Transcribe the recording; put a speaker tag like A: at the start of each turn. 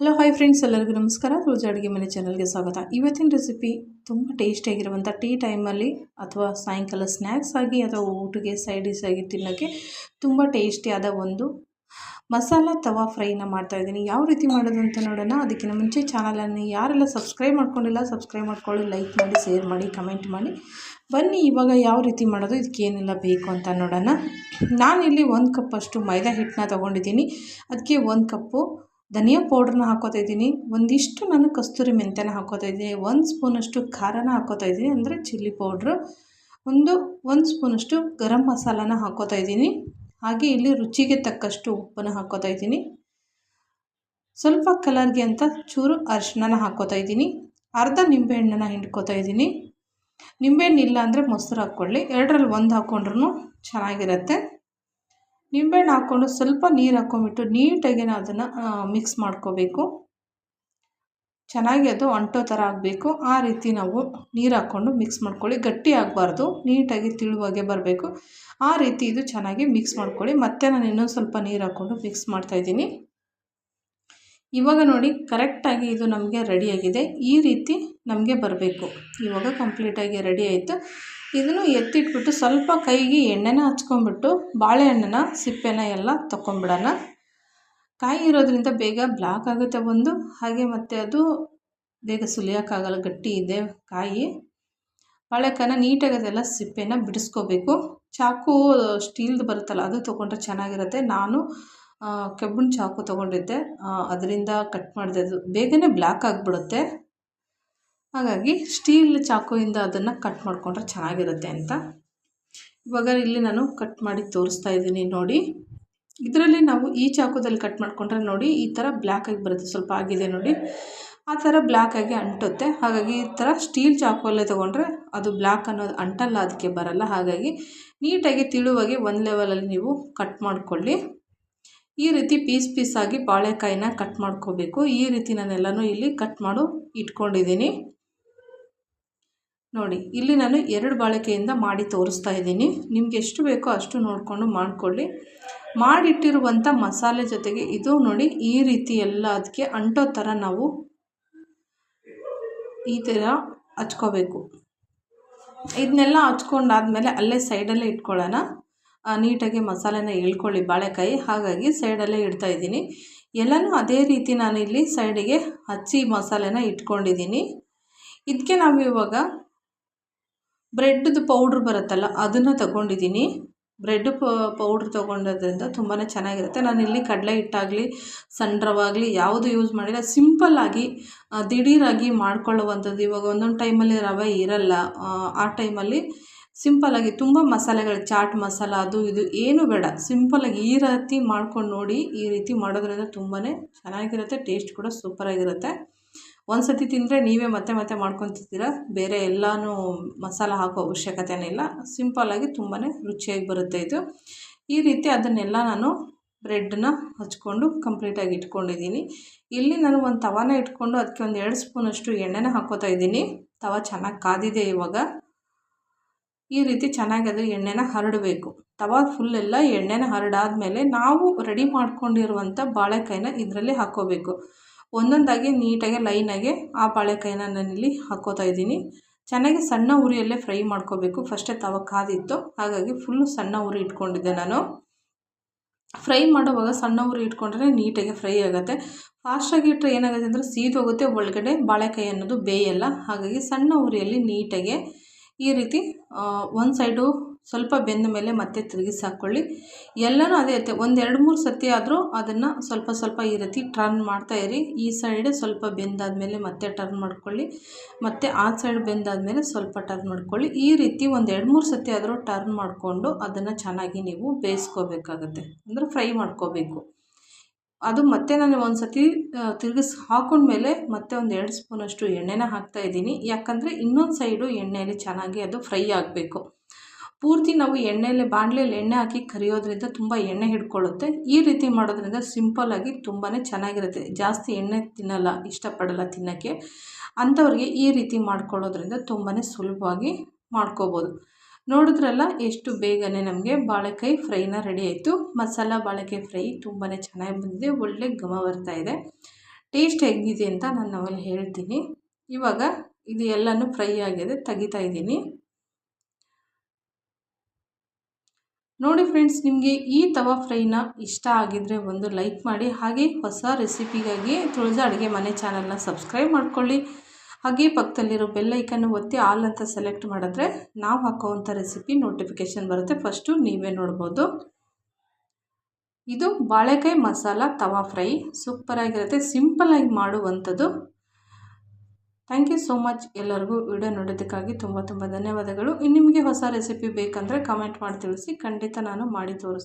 A: Hello hi friends ಎಲ್ಲರಿಗೂ ನಮಸ್ಕಾರ. ರೋಜಾ ಅಡುಗೆ ಮನೆ ಚಾನಲ್ಗೆ ಸ್ವಾಗತ. ಇವತ್ತಿನ ರೆಸಿಪಿ ತುಂಬ ಟೇಸ್ಟಿಯಾಗಿರುವಂಥ ಟೀ ಟೈಮಲ್ಲಿ ಅಥವಾ ಸಾಯಂಕಾಲ ಸ್ನ್ಯಾಕ್ಸ್ ಆಗಿ ಅಥವಾ ಊಟಕ್ಕೆ ಸೈಡ್ ಡಿಶ್ ಆಗಿ ತಿನ್ನೋಕ್ಕೆ ತುಂಬ ಟೇಸ್ಟಿಯಾದ ಒಂದು ಮಸಾಲ ತವಾ ಫ್ರೈನ ಮಾಡ್ತಾ ಇದ್ದೀನಿ. ಯಾವ ರೀತಿ ಮಾಡೋದು ಅಂತ ನೋಡೋಣ. ಅದಕ್ಕಿಂತ ಮುಂಚೆ ಚಾನಲನ್ನು ಯಾರೆಲ್ಲ ಸಬ್ಸ್ಕ್ರೈಬ್ ಮಾಡ್ಕೊಂಡಿಲ್ಲ ಸಬ್ಸ್ಕ್ರೈಬ್ ಮಾಡ್ಕೊಳ್ಳಿ ಲೈಕ್ ಮಾಡಿ ಶೇರ್ ಮಾಡಿ ಕಮೆಂಟ್ ಮಾಡಿ. ಬನ್ನಿ, ಇವಾಗ ಯಾವ ರೀತಿ ಮಾಡೋದು ಇದಕ್ಕೇನೆಲ್ಲ ಬೇಕು ಅಂತ ನೋಡೋಣ. ನಾನಿಲ್ಲಿ ಒಂದು ಕಪ್ಪಷ್ಟು ಮೈದಾ ಹಿಟ್ಟನ್ನ ತೊಗೊಂಡಿದ್ದೀನಿ. ಅದಕ್ಕೆ ಒಂದು ಕಪ್ಪು ಧನಿಯಾ ಪೌಡ್ರನ್ನ ಹಾಕೋತಾ ಇದ್ದೀನಿ. ಒಂದಿಷ್ಟು ನಾನು ಕಸ್ತೂರಿ ಮೆಂತ್ಯನ ಹಾಕೋತಾ ಇದ್ದೀನಿ. ಒಂದು ಸ್ಪೂನಷ್ಟು ಖಾರನ ಹಾಕೋತಾ ಇದ್ದೀನಿ. ಅಂದರೆ ಚಿಲ್ಲಿ ಪೌಡ್ರು ಒಂದು ಒಂದು ಸ್ಪೂನಷ್ಟು ಗರಂ ಮಸಾಲಾನ ಹಾಕೋತಾ ಇದ್ದೀನಿ. ಹಾಗೆ ಇಲ್ಲಿ ರುಚಿಗೆ ತಕ್ಕಷ್ಟು ಉಪ್ಪನ್ನು ಹಾಕೋತಾ ಇದ್ದೀನಿ. ಸ್ವಲ್ಪ ಕಲರ್ಗೆ ಅಂತ ಚೂರು ಅರಿಶಿಣನ ಹಾಕೋತಾ ಇದ್ದೀನಿ. ಅರ್ಧ ನಿಂಬೆಹಣ್ಣನ್ನು ಹಿಂಡ್ಕೋತಾ ಇದ್ದೀನಿ. ನಿಂಬೆಹಣ್ಣು ಇಲ್ಲ ಅಂದರೆ ಮೊಸರು ಹಾಕ್ಕೊಳ್ಳಿ. ಎರಡರಲ್ಲಿ ಒಂದು ಹಾಕ್ಕೊಂಡ್ರೂ ಚೆನ್ನಾಗಿರುತ್ತೆ. ನಿಂಬೆಹಣ್ಣು ಹಾಕ್ಕೊಂಡು ಸ್ವಲ್ಪ ನೀರು ಹಾಕ್ಕೊಂಬಿಟ್ಟು ನೀಟಾಗಿ ಅದನ್ನು ಮಿಕ್ಸ್ ಮಾಡ್ಕೋಬೇಕು. ಚೆನ್ನಾಗಿ ಅದು ಅಂಟೋ ಥರ ಆಗಬೇಕು. ಆ ರೀತಿ ನಾವು ನೀರು ಹಾಕ್ಕೊಂಡು ಮಿಕ್ಸ್ ಮಾಡ್ಕೊಳ್ಳಿ. ಗಟ್ಟಿ ಆಗಬಾರ್ದು. ನೀಟಾಗಿ ತಿಳುವಾಗೆ ಬರಬೇಕು. ಆ ರೀತಿ ಇದು ಚೆನ್ನಾಗಿ ಮಿಕ್ಸ್ ಮಾಡ್ಕೊಳ್ಳಿ. ಮತ್ತೆ ನಾನು ಇನ್ನೊಂದು ಸ್ವಲ್ಪ ನೀರು ಹಾಕ್ಕೊಂಡು ಮಿಕ್ಸ್ ಮಾಡ್ತಾಯಿದ್ದೀನಿ ಇವಾಗ ನೋಡಿ ಕರೆಕ್ಟಾಗಿ ಇದು ನಮಗೆ ರೆಡಿಯಾಗಿದೆ ಈ ರೀತಿ ನಮಗೆ ಬರಬೇಕು. ಇವಾಗ ಕಂಪ್ಲೀಟಾಗಿ ರೆಡಿ ಆಯಿತು. ಇದನ್ನು ಎತ್ತಿಟ್ಬಿಟ್ಟು ಸ್ವಲ್ಪ ಕೈಗೆ ಎಣ್ಣೆನ ಹಚ್ಕೊಂಡ್ಬಿಟ್ಟು ಬಾಳೆಹಣ್ಣನ, ಸಿಪ್ಪೆನ ಎಲ್ಲ ತಗೊಂಬಿಡೋಣ ಕಾಯಿ ಇರೋದ್ರಿಂದ ಬೇಗ ಬ್ಲ್ಯಾಕ್ ಆಗುತ್ತೆ ಒಂದು. ಹಾಗೆ ಮತ್ತು ಅದು ಬೇಗ ಸುಲಿಯೋಕ್ಕಾಗಲ್ಲ, ಗಟ್ಟಿ ಇದೆ ಕಾಯಿ. ಬಾಳೆಕಾಯಿನ ನೀಟಾಗಿ ಅದೆಲ್ಲ ಸಿಪ್ಪೆನ ಬಿಡಿಸ್ಕೋಬೇಕು. ಚಾಕು ಸ್ಟೀಲ್ದು ಬರುತ್ತಲ್ಲ, ಅದು ತೊಗೊಂಡ್ರೆ ಚೆನ್ನಾಗಿರುತ್ತೆ. ನಾನು ಕಬ್ಬಿಣ ಚಾಕು ತೊಗೊಂಡಿದ್ದೆ. ಅದರಿಂದ ಕಟ್ ಮಾಡಿದೆ. ಅದು ಬೇಗನೆ ಬ್ಲ್ಯಾಕ್ ಆಗಿಬಿಡುತ್ತೆ. ಹಾಗಾಗಿ ಸ್ಟೀಲ್ ಚಾಕುವಿಂದ ಅದನ್ನು ಕಟ್ ಮಾಡಿಕೊಂಡ್ರೆ ಚೆನ್ನಾಗಿರುತ್ತೆ ಅಂತ. ಇವಾಗ ಇಲ್ಲಿ ನಾನು ಕಟ್ ಮಾಡಿ ತೋರಿಸ್ತಾ ಇದ್ದೀನಿ ನೋಡಿ. ಇದರಲ್ಲಿ ನಾವು ಈ ಚಾಕುದಲ್ಲಿ ಕಟ್ ಮಾಡಿಕೊಂಡ್ರೆ ನೋಡಿ ಈ ಥರ ಬ್ಲ್ಯಾಕಾಗಿ ಬರುತ್ತೆ, ಸ್ವಲ್ಪ ಆಗಿದೆ ನೋಡಿ. ಆ ಥರ ಬ್ಲ್ಯಾಕಾಗಿ ಅಂಟುತ್ತೆ. ಹಾಗಾಗಿ ಈ ಥರ ಸ್ಟೀಲ್ ಚಾಕುವಲ್ಲೇ ತೊಗೊಂಡ್ರೆ ಅದು ಬ್ಲ್ಯಾಕ್ ಅನ್ನೋದು ಅಂಟಲ್ಲ, ಅದಕ್ಕೆ ಬರಲ್ಲ. ಹಾಗಾಗಿ ನೀಟಾಗಿ ತಿಳುವಾಗಿ ಒಂದು ಲೆವೆಲಲ್ಲಿ ನೀವು ಕಟ್ ಮಾಡಿಕೊಳ್ಳಿ. ಈ ರೀತಿ ಪೀಸ್ ಪೀಸಾಗಿ ಬಾಳೆಕಾಯಿನ ಕಟ್ ಮಾಡ್ಕೋಬೇಕು. ಈ ರೀತಿ ನಾನೆಲ್ಲನೂ ಇಲ್ಲಿ ಕಟ್ ಮಾಡು ಇಟ್ಕೊಂಡಿದ್ದೀನಿ. ನೋಡಿ, ಇಲ್ಲಿ ನಾನು ಎರಡು ಬಾಳಿಕೆಯಿಂದ ಮಾಡಿ ತೋರಿಸ್ತಾ ಇದ್ದೀನಿ. ನಿಮ್ಗೆ ಎಷ್ಟು ಬೇಕೋ ಅಷ್ಟು ನೋಡಿಕೊಂಡು ಮಾಡಿಕೊಳ್ಳಿ. ಮಾಡಿಟ್ಟಿರುವಂಥ ಮಸಾಲೆ ಜೊತೆಗೆ ಇದು ನೋಡಿ, ಈ ರೀತಿ ಎಲ್ಲ ಅದಕ್ಕೆ ಅಂಟೋ ಥರ ನಾವು ಈ ಥರ ಹಚ್ಕೋಬೇಕು. ಇದನ್ನೆಲ್ಲ ಹಚ್ಕೊಂಡಾದ್ಮೇಲೆ ಅಲ್ಲೇ ಸೈಡಲ್ಲೇ ಇಟ್ಕೊಳ್ಳೋಣ. ನೀಟಾಗಿ ಮಸಾಲೆನ ಎಳ್ಕೊಳ್ಳಿ ಬಾಳೆಕಾಯಿ. ಹಾಗಾಗಿ ಸೈಡಲ್ಲೇ ಇಡ್ತಾ ಇದ್ದೀನಿ. ಎಲ್ಲನೂ ಅದೇ ರೀತಿ ನಾನು ಇಲ್ಲಿ ಸೈಡಿಗೆ ಹಚ್ಚಿ ಮಸಾಲೆನ ಇಟ್ಕೊಂಡಿದ್ದೀನಿ. ಇದಕ್ಕೆ ನಾವು ಇವಾಗ ಬ್ರೆಡ್ದು ಪೌಡ್ರ್ ಬರುತ್ತಲ್ಲ, ಅದನ್ನು ತಗೊಂಡಿದ್ದೀನಿ. ಬ್ರೆಡ್ ಪೌಡ್ರ್ ತೊಗೊಂಡೋದ್ರಿಂದ ತುಂಬಾ ಚೆನ್ನಾಗಿರುತ್ತೆ. ನಾನು ಇಲ್ಲಿ ಕಡಲೆ ಹಿಟ್ಟಾಗಲಿ, ಸಣ್ಣ ಯಾವುದು ಯೂಸ್ ಮಾಡಿಲ್ಲ. ಸಿಂಪಲ್ಲಾಗಿ ದಿಢೀರಾಗಿ ಮಾಡ್ಕೊಳ್ಳುವಂಥದ್ದು. ಇವಾಗ ಒಂದೊಂದು ಟೈಮಲ್ಲಿ ರವೆ ಇರಲ್ಲ, ಆ ಟೈಮಲ್ಲಿ ಸಿಂಪಲ್ಲಾಗಿ ತುಂಬ ಮಸಾಲೆಗಳು, ಚಾಟ್ ಮಸಾಲ, ಅದು ಇದು ಏನು ಬೇಡ. ಸಿಂಪಲ್ಲಾಗಿ ಈ ರೀತಿ ಮಾಡ್ಕೊಂಡು ನೋಡಿ, ಈ ರೀತಿ ಮಾಡೋದ್ರಿಂದ ತುಂಬಾ ಚೆನ್ನಾಗಿರುತ್ತೆ, ಟೇಸ್ಟ್ ಕೂಡ ಸೂಪರಾಗಿರುತ್ತೆ. ಒಂದು ಸತಿ ತಿಂದರೆ ನೀವೇ ಮತ್ತೆ ಮತ್ತೆ ಮಾಡ್ಕೊತಿದ್ದೀರ ಬೇರೆ ಎಲ್ಲನೂ ಮಸಾಲ ಹಾಕೋ ಅವಶ್ಯಕತೆನೇ ಇಲ್ಲ. ಸಿಂಪಲ್ಲಾಗಿ ತುಂಬಾ ರುಚಿಯಾಗಿ ಬರುತ್ತೆ ಇದು. ಈ ರೀತಿ ಅದನ್ನೆಲ್ಲ ನಾನು ಬ್ರೆಡ್ನ ಹಚ್ಕೊಂಡು ಕಂಪ್ಲೀಟಾಗಿ ಇಟ್ಕೊಂಡಿದ್ದೀನಿ. ಇಲ್ಲಿ ನಾನು ಒಂದು ತವಾನ ಇಟ್ಕೊಂಡು ಅದಕ್ಕೆ ಒಂದು ಎರಡು ಸ್ಪೂನಷ್ಟು ಎಣ್ಣೆನ ಹಾಕೋತಾ ಇದ್ದೀನಿ. ತವ ಚೆನ್ನಾಗಿ ಕಾದಿದೆ ಇವಾಗ. ಈ ರೀತಿ ಚೆನ್ನಾಗಿ ಅದು ಎಣ್ಣೆನ ಹರಡಬೇಕು. ತವಾ ಎಲ್ಲ ಎಣ್ಣೆನ ಹರಡಾದ್ಮೇಲೆ ನಾವು ರೆಡಿ ಮಾಡ್ಕೊಂಡಿರುವಂಥ ಬಾಳೆಕಾಯಿನ ಇದರಲ್ಲಿ ಹಾಕ್ಕೋಬೇಕು ಒಂದೊಂದಾಗಿ ನೀಟಾಗಿ ಲೈನಾಗೆ ಆ ಬಾಳೆಕಾಯಿನ ನಾನಿಲ್ಲಿ ಹಾಕೋತಾ ಇದ್ದೀನಿ. ಚೆನ್ನಾಗಿ ಸಣ್ಣ ಉರಿಯಲ್ಲೇ ಫ್ರೈ ಮಾಡ್ಕೋಬೇಕು. ಫಸ್ಟೇ ತವ ಕಾದಿತ್ತು. ಹಾಗಾಗಿ ಫುಲ್ಲು ಸಣ್ಣ ಉರಿ ಇಟ್ಕೊಂಡಿದ್ದೆ ನಾನು. ಫ್ರೈ ಮಾಡುವಾಗ ಸಣ್ಣ ಉರಿ ಇಟ್ಕೊಂಡ್ರೆ ನೀಟಾಗಿ ಫ್ರೈ ಆಗುತ್ತೆ. ಫಾಸ್ಟಾಗಿ ಇಟ್ಟರೆ ಏನಾಗುತ್ತೆ ಅಂದರೆ ಸೀದೋಗುತ್ತೆ ಒಳಗಡೆ ಬಾಳೆಕಾಯಿ ಅನ್ನೋದು ಬೇಯಲ್ಲ. ಹಾಗಾಗಿ ಸಣ್ಣ ಉರಿಯಲ್ಲಿ ನೀಟಾಗೆ ಈ ರೀತಿ ಒಂದು ಸೈಡು ಸ್ವಲ್ಪ ಬೆಂದ ಮೇಲೆ ಮತ್ತೆ ತಿರುಗಿಸಿ ಹಾಕ್ಕೊಳ್ಳಿ ಎಲ್ಲನೂ ಅದೇ ಇರುತ್ತೆ ಒಂದು ಎರಡು ಮೂರು ಸತಿ ಆದರೂ ಅದನ್ನು ಸ್ವಲ್ಪ ಸ್ವಲ್ಪ ಈ ರೀತಿ ಟರ್ನ್ ಮಾಡ್ತಾಯಿರಿ ಈ ಸೈಡ್ ಸ್ವಲ್ಪ ಬೆಂದಾದಮೇಲೆ ಮತ್ತೆ ಟರ್ನ್ ಮಾಡ್ಕೊಳ್ಳಿ. ಮತ್ತು ಆ ಸೈಡ್ ಬೆಂದಾದಮೇಲೆ ಸ್ವಲ್ಪ ಟರ್ನ್ ಮಾಡ್ಕೊಳ್ಳಿ. ಈ ರೀತಿ ಒಂದು ಎರಡು ಮೂರು ಸತಿ ಆದರೂ ಟರ್ನ್ ಮಾಡಿಕೊಂಡು ಅದನ್ನು ಚೆನ್ನಾಗಿ ನೀವು ಬೇಯಿಸ್ಕೋಬೇಕಾಗತ್ತೆ. ಅಂದರೆ ಫ್ರೈ ಮಾಡ್ಕೋಬೇಕು. ಅದು ಮತ್ತೆ ನಾನು ಒಂದು ಸತಿ ತಿರುಗಿಸಿ ಹಾಕೊಂಡ್ಮೇಲೆ ಮತ್ತೆ ಒಂದು ಎರಡು ಸ್ಪೂನಷ್ಟು ಎಣ್ಣೆನ ಹಾಕ್ತಾಯಿದ್ದೀನಿ ಯಾಕಂದರೆ ಇನ್ನೊಂದು ಸೈಡು ಎಣ್ಣೆಯಲ್ಲಿ ಚೆನ್ನಾಗಿ ಅದು ಫ್ರೈ ಆಗಬೇಕು. ಪೂರ್ತಿ ನಾವು ಎಣ್ಣೆಯಲ್ಲಿ ಬಾಣಲೆಯಲ್ಲಿ ಎಣ್ಣೆ ಹಾಕಿ ಕರಿಯೋದ್ರಿಂದ ತುಂಬ ಎಣ್ಣೆ ಹಿಡ್ಕೊಳ್ಳುತ್ತೆ. ಈ ರೀತಿ ಮಾಡೋದ್ರಿಂದ ಸಿಂಪಲ್ಲಾಗಿ ತುಂಬಾ ಚೆನ್ನಾಗಿರುತ್ತೆ. ಜಾಸ್ತಿ ಎಣ್ಣೆ ತಿನ್ನಲ್ಲ, ಇಷ್ಟಪಡಲ್ಲ ತಿನ್ನೋಕ್ಕೆ. ಅಂಥವ್ರಿಗೆ ಈ ರೀತಿ ಮಾಡ್ಕೊಳ್ಳೋದ್ರಿಂದ ತುಂಬಾ ಸುಲಭವಾಗಿ ಮಾಡ್ಕೋಬೋದು. ನೋಡಿದ್ರಲ್ಲ, ಎಷ್ಟು ಬೇಗನೆ ನಮಗೆ ಬಾಳೆಕಾಯಿ ಫ್ರೈನ ರೆಡಿ ಆಯಿತು. ಮಸಾಲ ಬಾಳೆಕಾಯಿ ಫ್ರೈ ತುಂಬಾ ಚೆನ್ನಾಗಿ ಬಂದಿದೆ. ಒಳ್ಳೆ ಘಮ ಬರ್ತಾ ಇದೆ. ಟೇಸ್ಟ್ ಹೇಗಿದೆ ಅಂತ ನಾನು ನಾವಲ್ಲಿ ಹೇಳ್ತೀನಿ. ಇವಾಗ ಇದು ಎಲ್ಲನೂ ಫ್ರೈ ಆಗಿದೆ, ತೆಗಿತಾ ಇದ್ದೀನಿ. ನೋಡಿ ಫ್ರೆಂಡ್ಸ್ ನಿಮಗೆ ಈ ತವಾ ಫ್ರೈನ ಇಷ್ಟ ಆಗಿದ್ರೆ ಒಂದು ಲೈಕ್ ಮಾಡಿ, ಹಾಗೆ ಹೊಸ ರೆಸಿಪಿಗಾಗಿ ತುಳಜಾ ಅಡುಗೆ ಮನೆ ಚಾನಲ್ನ ಸಬ್ಸ್ಕ್ರೈಬ್ ಮಾಡ್ಕೊಳ್ಳಿ. ಹಾಗೆ ಪಕ್ಕದಲ್ಲಿರೋ ಬೆಲ್ಲೈಕನ್ನು ಒತ್ತಿ ಆಲ್ ಅಂತ ಸೆಲೆಕ್ಟ್ ಮಾಡಿದ್ರೆ ನಾವು ಹಾಕೋವಂಥ ರೆಸಿಪಿ ನೋಟಿಫಿಕೇಷನ್ ಬರುತ್ತೆ. ಫಸ್ಟು ನೀವೇ ನೋಡ್ಬೋದು. ಇದು ಬಾಳೆಕಾಯಿ ಮಸಾಲ ತವಾ ಫ್ರೈ. ಸೂಪರಾಗಿರುತ್ತೆ ಸಿಂಪಲಾಗಿ ಮಾಡುವಂಥದ್ದು. ಥ್ಯಾಂಕ್ ಯು ಸೋ ಮಚ್ ಎಲ್ಲರಿಗೂ ವಿಡಿಯೋ ನೋಡೋದಕ್ಕಾಗಿ ತುಂಬ ತುಂಬ ಧನ್ಯವಾದಗಳು. ಇನ್ನು ನಿಮಗೆ ಹೊಸ ರೆಸಿಪಿ ಬೇಕಂದರೆ ಕಮೆಂಟ್ ಮಾಡಿ ತಿಳಿಸಿ. ಖಂಡಿತ ನಾನು ಮಾಡಿ ತೋರಿಸ್ತೀನಿ.